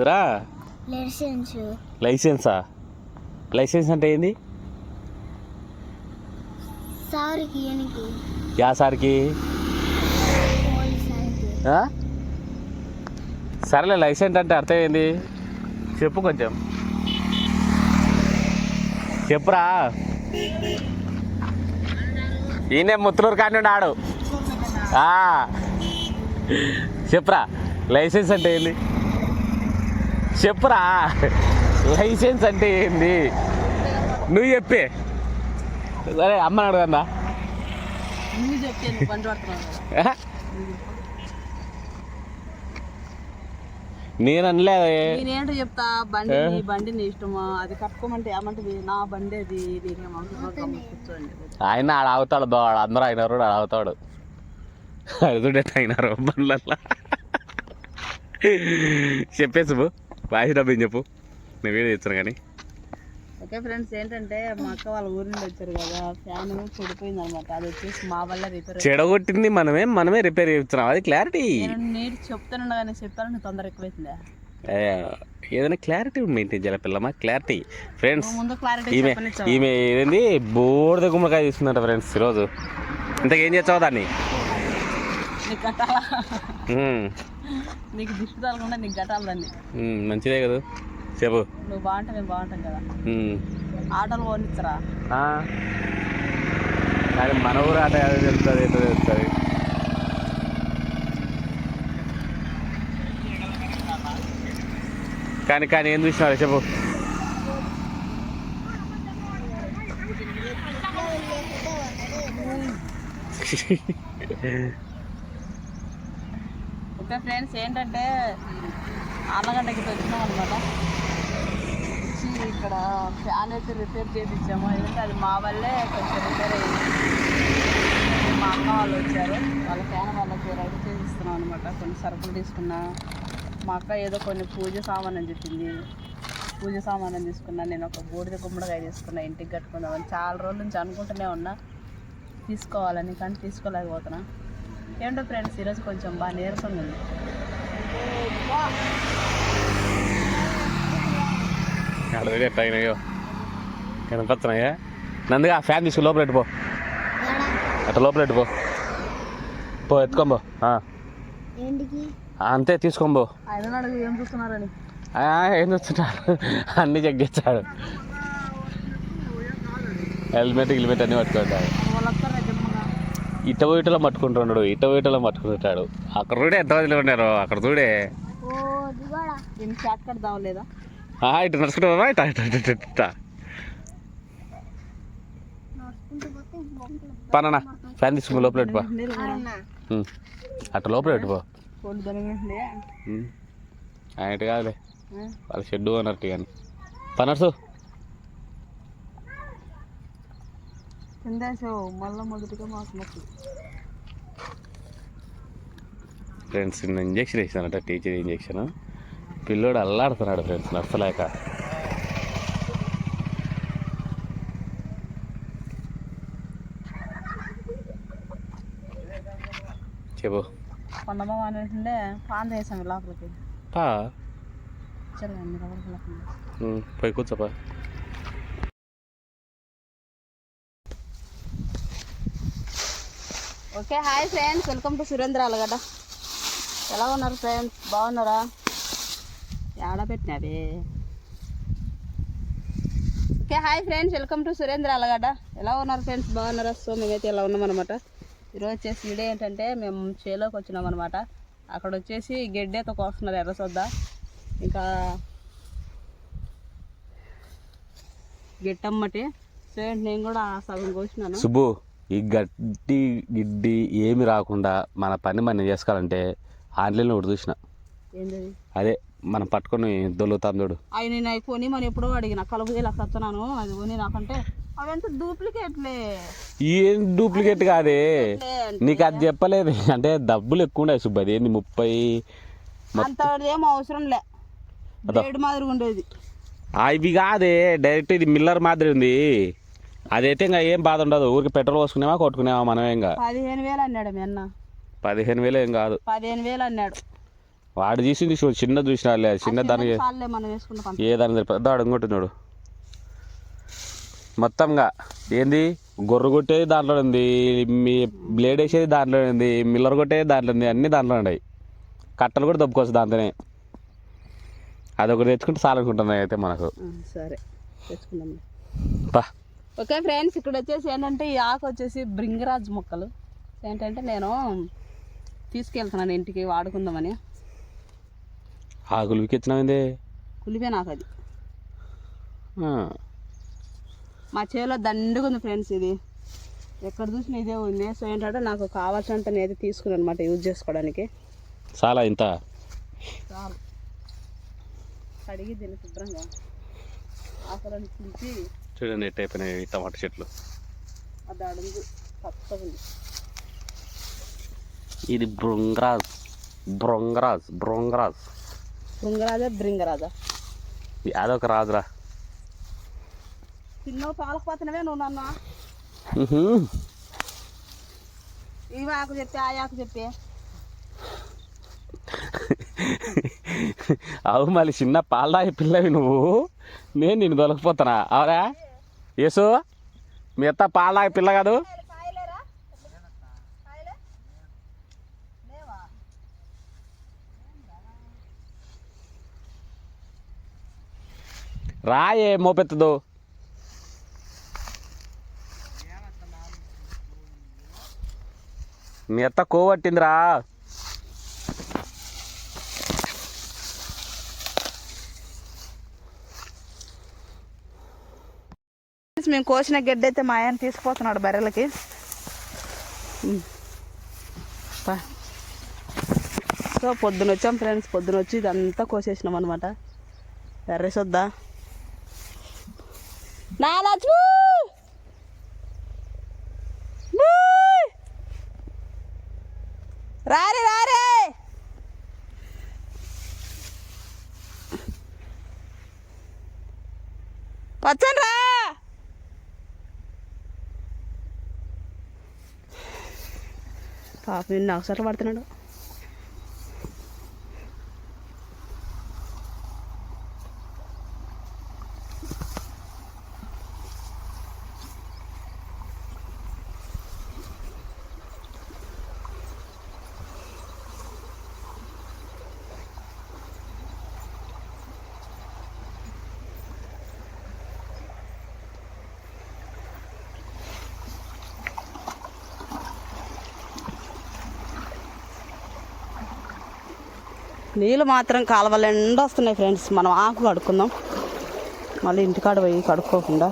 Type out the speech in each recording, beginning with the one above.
రా. Licence. లైసెన్సా? Licence అంటే ఏంది? సార్కి యా సార్కి? సరేలే లైసెన్స్ అంటే అర్థం ఏంది? చెప్పు కొంచెం. చెప్పురా. ఈయనే ముత్తులూరు కానీ ఆడు. ఆ. చెప్పురా. లైసెన్స్ అంటే ఏంది? చెప్పురా. లైసెన్స్ అంటే ఏంది? నువ్వు చెప్పే. సరే అమ్మని అడగందా? నేను అనలేదే. నేనేంటో చెప్తా బండి నీ బండి నీ ఇష్టమా? అది కట్టుకోమంటే ఏమంటది నా బండి అది ఆయన ఆడ ఆగుతాడు దో ఆడ అందరూ అయినారు ఆడ ఆగుతాడు అదుడే అయినారు బండ్లల్లా. చెప్పేసి బు వాయిస్ డబ్బింగ్ చెప్పు? నేను వీడియో ఇచ్చాను కానీ. ఓకే ఫ్రెండ్స్ ఏంటంటే మా అక్క వాళ్ళ ఊరి నుండి వచ్చారు కదా ఫ్యాన్ చెడిపోయింది అనమాట అది వచ్చేసి మా వల్ల రిపేర్ చెడగొట్టింది మనమే మనమే రిపేర్ చేస్తున్నాం. అది క్లారిటీ నేను నీటి చెప్తాను కానీ చెప్పాను తొందర ఎక్కువైతుందా? ఏదైనా క్లారిటీ మెయింటైన్ చేయాలి పిల్లమ్మా క్లారిటీ ఫ్రెండ్స్ నువ్వు ఈమె ఈమె ఏంది? బోర్ద గుమ్మడికాయ తీసుకుందంట ఫ్రెండ్స్ ఈరోజు. ఇంతకేం చేస్తావు దాన్ని? నీకు కట్టాలా? నీకు దిష్టి తగలకుండా నీకు కట్టాలి దాన్ని ఉమ్, మంచిదే కదా. చెప్పు. నువ్వు బాగుంటా మేము బాగుంటాం కదా. ఆటోలు పోనిచ్చరా. కానీ మన ఊరు ఆట ఏదో తెలుస్తుంది ఏదో తెలుస్తుంది? కానీ కానీ ఏం చూసినారు చెప్పు. ఓకే ఫ్రెండ్స్ ఏంటంటే అన్నగడ్డకి వచ్చినాం అనమాట వచ్చి ఇక్కడ ఫ్యాన్ అయితే రిపేర్ చేయించాము ఎందుకంటే అది మా వల్లే కొంచెం రిపేర్ అయ్యింది మా అక్క వాళ్ళు వచ్చారు. వాళ్ళ ఫ్యాన్ వాళ్ళకి రెడీ చేసిస్తున్నాం అనమాట కొన్ని సరుకులు తీసుకున్నా. మా అక్క ఏదో కొన్ని పూజ సామాన్ అని చెప్పింది. పూజ సామాన్ అని తీసుకున్నా. నేను ఒక బూడిద గుమ్మడికాయ తీసుకున్నా. ఇంటికి కట్టుకుందామని. చాలా రోజుల నుంచి అనుకుంటూనే ఉన్నా. తీసుకోవాలని కానీ తీసుకోలేకపోతున్నా. ఏంటో ఫ్రెండ్స్ ఈరోజు కొంచెం బాగా నీరసంగా ఉంది. అయినాయో కనపడుతున్నాయా? నందుగా ఆ ఫ్యాన్ తీసుకు లోపల పెట్టుకో అట్లా లోపల పెట్టుకో పో ఎత్తుకోబో. అంతే తీసుకోబో. ఏం చూస్తున్నారని. ఏం చూస్తున్నాడు? అన్నీ చెక్ చేస్తాడు హెల్మెట్ గిల్మెట్ అన్నీ పట్టుకుంటాడు ఇట పోయిటలో పట్టుకుంటున్నాడు ఇట పోయిటలో పట్టుకుంటాడు. అక్కడ చూడే ఎంత మందిలో ఉన్నారు అక్కడ చూడే. ఓ దిగోడా ఏం షార్ట్ కట్ దావలేదా ఆ, ఇటు నడుచుకుంటా ఇట ఇట ఇట పననా ఫ్యాన్ తీసుకుని లోపల పెట్టుకో. అట్లా లోపల పెట్టుకో. ఆయన కాదులే. వాళ్ళ షెడ్ అన్నట్టు కానీ. పనర్సు. మళ్ళీ మొదటిగా మాకు ఫ్రెండ్స్ నిన్న ఇంజక్షన్ వేసానట టీచర్ ఇంజక్షన్. పిల్లోడు అల్లాడుతున్నాడు ఫ్రెండ్స్ నచ్చలేక. చెప్పు. కొండమ్మ పాన్ వేసాము లోపలికి. పా. పోయి కూర్చోపా. Okay hi friends. Welcome to Surendra Alagada ఎలా ఉన్నారు ఫ్రెండ్స్? బాగున్నారా? ఏడ పెట్టినవి? Okay hi friends. Welcome to Surendra Alagada ఎలా ఉన్నారు ఫ్రెండ్స్? బాగున్నారా? సో మేమైతే ఎలా ఉన్నాం అనమాట ఈరోజు వచ్చేసి వీడియో ఏంటంటే మేము చేలోకి వచ్చినాం అనమాట అక్కడ వచ్చేసి గెడ్డేతో కోస్తున్నారు ఎర్ర సొద్ద. ఇంకా గెట్టమ్మటి. సో నేను కూడా సగం కోసినాను. ఈ గడ్డి గిడ్డి ఏమి రాకుండా మన పని మనం చేసుకోవాలంటే ఆన్లైన్లో ఒకటి చూసిన. అదే మనం పట్టుకొని దొల్లుతాం చూడు. అవి నేను అవి కొని మరి ఎప్పుడో అడిగిన కలుపు ఇలా వస్తున్నాను అది కొని నాకంటే. అవంతా డూప్లికేట్లే. ఏం డూప్లికేట్ కాదే? నీకు అది చెప్పలేదు. అంటే డబ్బులు ఎక్కువ ఉన్నాయి సుబ్బు అది ఏంది ముప్పై అంత ఏం అవసరం లే. బ్లేడ్ మాదిరిగా ఉండేది. ఇవి కాదే డైరెక్ట్ ఇది మిల్లర్ మాదిరి ఉంది. అదైతే ఇంకా ఏం బాధ ఉండదు. ఊరికి పెట్రోల్ పోసుకునేవా కొట్టుకునేవా మనమే ఇంకా. పదిహేను వేలు అన్నాడు మీ అన్న. పదిహేను వేలు ఏం కాదు. పదిహేను వేలు అన్నాడు. వాడు తీసింది చూ చిన్న చూసినా చిన్న దానికి పంట ఏ దాని పెద్ద అడుగుంటుంది చూడు మొత్తంగా ఏంది? గొర్రె కొట్టేది దాంట్లో ఉంది. మీ బ్లేడ్ వేసేది దాంట్లో ఉంది. మిల్లర్ కొట్టేది దాంట్లో ఉంది. అన్నీ దాంట్లో ఉన్నాయి. కట్టలు కూడా దప్పుకోవచ్చు దాంతోనే. అదొకటి తెచ్చుకుంటే చాలనుకుంటున్నాయి అయితే మనకు. సరే. తెచ్చుకుందాం. ఓకే ఫ్రెండ్స్ ఇక్కడ వచ్చేసి ఏంటంటే ఈ ఆకు వచ్చేసి భృంగరాజ్ మొక్కలు. ఏంటంటే నేను తీసుకెళ్తున్నాను ఇంటికి వాడుకుందామని. ఆకులు వికెత్తినామైంది కులిపే నాకు అది. మా చేలో దండుగా ఉంది ఫ్రెండ్స్ ఇది. ఎక్కడ చూసినా ఇదే ఉంది. సో ఏంటంటే నాకు కావాల్సినంత నేను అయితే తీసుకున్నాను అనమాట యూజ్ చేసుకోవడానికి. చాలా ఇంత? చాలు. కడిగి దీన్ని శుభ్రంగా ఆకులను చించి చూడండి ఎట్ అయిపోయినాయి టమాటా చెట్లు. ఇది బృంగరాజ్ బృంగరాజ్ బృంగరాజ్. భృంగరాజా భృంగరాజా అదొక రాజురా. చిన్న పాలకపోతున్నావే నువ్వు నన్ను. ఈ ఆకు చెప్పి ఆ ఆకు చెప్పి. అవు మళ్ళీ చిన్న పాలదాయి పిల్లవి నువ్వు. నేను నిన్ను దొలకపోతానా అవరా యేసు మీ అత్త పాలదాయి పిల్ల కాదు. రాయే మోపెత్తదు? మీ అత్త కోవట్టిందిరా మేము కోసిన గడ్డి అయితే మా ఆయన తీసుకుపోతున్నాడు బర్రెలకి. సో పొద్దున వచ్చాం ఫ్రెండ్స్. పొద్దున వచ్చి ఇదంతా కోసేసినాం అనమాట ఎర్ర నా లక్ష్మి! రారే రారే! వచ్చాను రా పాప నిన్న అవసరాలు పడుతున్నాడు నీళ్ళు మాత్రం కాలువలు ఎండ వస్తున్నాయి ఫ్రెండ్స్ మనం ఆకు కడుక్కుందాం. మళ్ళీ ఇంటికాడ పోయి కడుక్కోకుండా.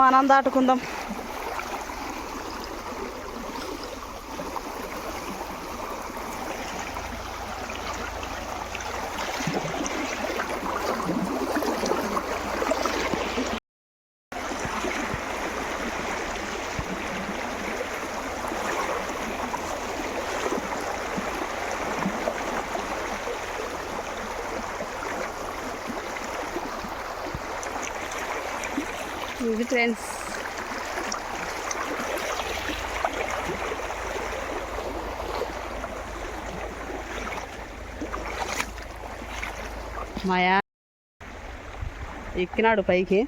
మనం దాటుకుందాం. ఫ్రెండ్స్ మాయా ఎక్కినాడు పైకి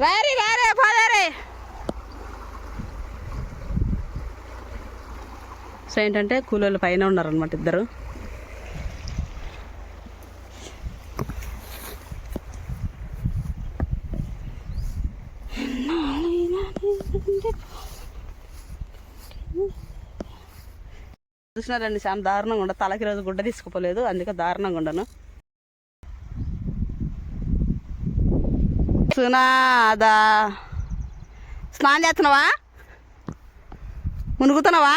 రారి రారే పోదారే సో ఏంటంటే కూలోళ్ళు పైన ఉన్నారనమాట ఇద్దరు. చూసినారండి చాలా దారుణంగా ఉండ తలకి రోజు గుడ్డ తీసుకుపోలేదు అందుకే దారుణంగా ఉండను. సునాదా. స్నానం చేస్తున్నావా? మునుగుతున్నావా?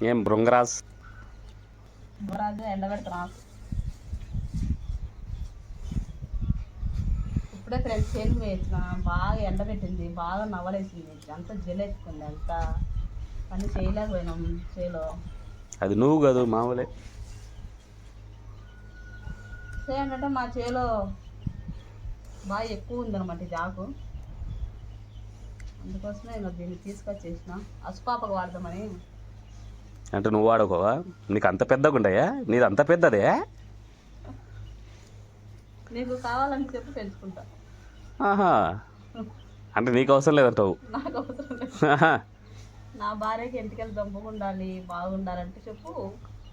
ఏం బృంగరాజ్? రాజు ఎండబెడుతున్నా ఇప్పుడే ఫ్రెండ్స్ చేను వేసిన బాగా ఎండబెట్టింది బాగా నవ్వలేసింది. అంతా జలేసుకుంది అంతా. పని చేయలేకపోయినాం చేలో. అది నువ్వు కాదు మామూలే ఏంటంటే మా చేలో బాగా ఎక్కువ ఉందన్నమాట జాకు. అందుకోసమే ఇంకా దీన్ని తీసుకొచ్చేసిన. అసుపాపకు వాడదామని. అంటే నువ్వు వాడుకోవా? నీకు అంత పెద్దగా ఉంటాయా నీది అంత పెద్దదే? నీకు కావాలని చెప్పి పెంచుకుంటా. ఆహా. అంటే నీకు అవసరం లేదంటావు. నా భార్యకి ఎంటికలు దొంపకుండాలి బాగుండాలంటే చెప్పు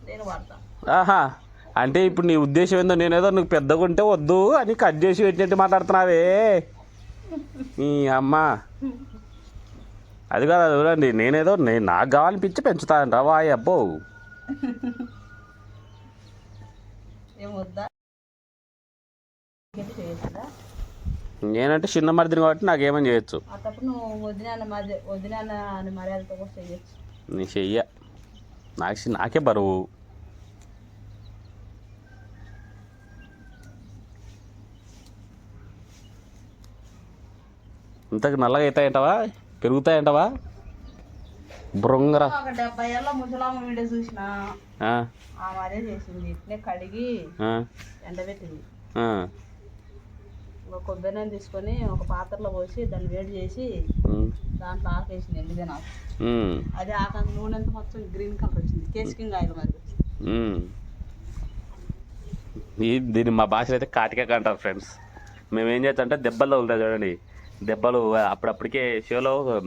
నేను వాడతా. ఆహా. అంటే ఇప్పుడు నీ ఉద్దేశం ఏందో నేనేదో నువ్వు పెద్దగా ఉంటే వద్దు అని కట్ చేసి పెట్టినట్టు మాట్లాడుతున్నావే. నీ అమ్మ. అది కాదు అది చూడండి నేనేదో నేను నాకు కావాలనిపించి పెంచుతాను. వా అబ్బో. నేనంటే చిన్న మరిదిని కాబట్టి నాకేమని చేయొచ్చు? నీ చెయ్య. నాకు నాకే బరువు. ఇంతకు నల్లగా అవుతాయంటవా పెరుగుతాయంటవా? బృంగరా. ఒక డెబ్బై ఏళ్ళ ముసలామ వీడియో చూసిన ఆ, ఆమె అదే చేసింది. ఇట్లే కడిగి ఎండబెట్టింది. ఒక కొబ్బరి నూనె తీసుకొని ఒక పాత్రలో పోసి దాన్ని వేడి చేసి దాంట్లో ఆకేసింది ఎండిదే నాకు. అదే ఆక నూనె అంతా మొత్తం గ్రీన్ కలర్ వచ్చింది. కేస్కింగ్ ఆయిల్ మరి దీన్ని మా భాషలో అయితే కాటికాక అంటారు ఫ్రెండ్స్. మేము ఏం చేస్తాం అంటే దెబ్బలు తగులుతాయి చూడండి. దెబ్బలు అప్పుడప్పటికే షేలో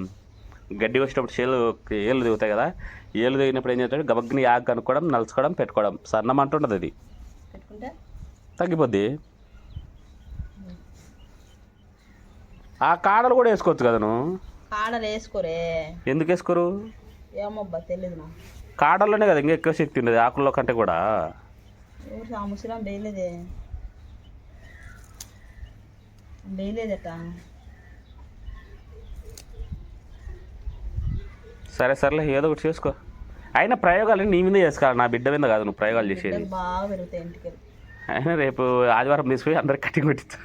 గడ్డి వచ్చినప్పుడు షేలు ఏళ్ళు దిగుతాయి కదా. ఏళ్ళు దిగినప్పుడు ఏం చేస్తాడు? గబగ్ని యాగ్ కనుక్కోవడం నలుచుకోవడం పెట్టుకోవడం. సన్నం అంటుండదు అది. తగ్గిపోద్ది. ఆ కాడలు కూడా వేసుకోవచ్చు కదా నువ్వు? కాడలు వేసుకోరే. ఎందుకు వేసుకోరు? ఏమబ్బా తెలియదు నాకు. కాడల్లోనే కదా ఇంకా ఎక్కువ శక్తి ఉండేది ఆకుల్లో కంటే కూడా. వేయలేదే వేయలేదట సరే సరేలే ఏదో ఒకటి చేసుకో. అయినా ప్రయోగాలు నీ మీద చేసుకోవాలి. నా బిడ్డ మీద కాదు నువ్వు ప్రయోగాలు చేసేది. బిడ్డలు బాగా పెరుగుతాయి ఇంటికి. అయినా రేపు ఆదివారం తీసుకుపోయి అందరికి కటింగ్ పెట్టించు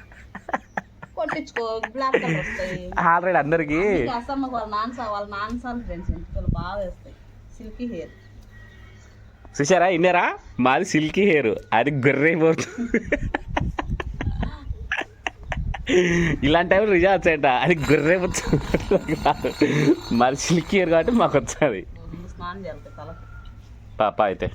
కొట్టించుకో బ్లాక్ కలర్ వస్తాయి. ఆల్రెడీ అందరికి అందుకే అసమ్మకు వాళ్ళ నాన్న వాళ్ళ నాన్న సార్లు ఫ్రెండ్స్ ఇంటికలు బాగా వేస్తాయి. Silky hair. చూసారా ఇన్నారా మాది సిల్కీ హెయిర్. అది గొర్రైపోతుంది. ఇలాంటి టైం రిజార్ట్స్ అంట అది సిల్కీ హెయిర్ కాబట్టి మాకు వచ్చేది పాప అయితే.